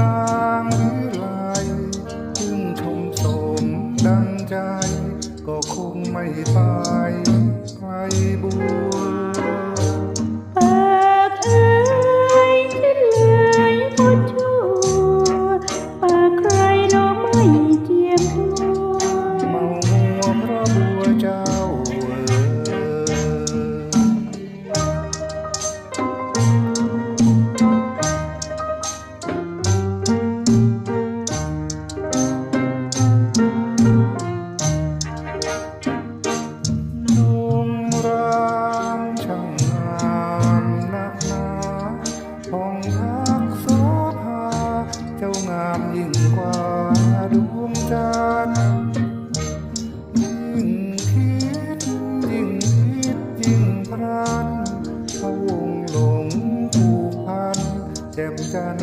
นางวิไลถึงชมสมดังใจ ก็คงไม่ไปไกลบุญ Sky.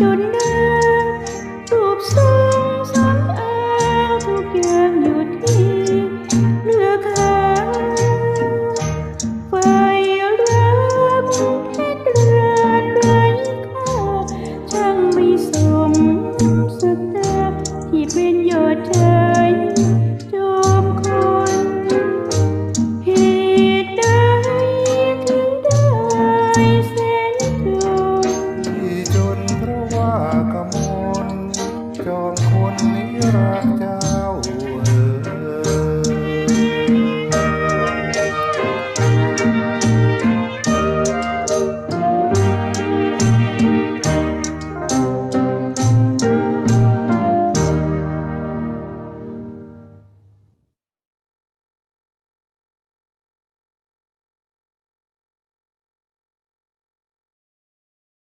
জন্য Uh -huh.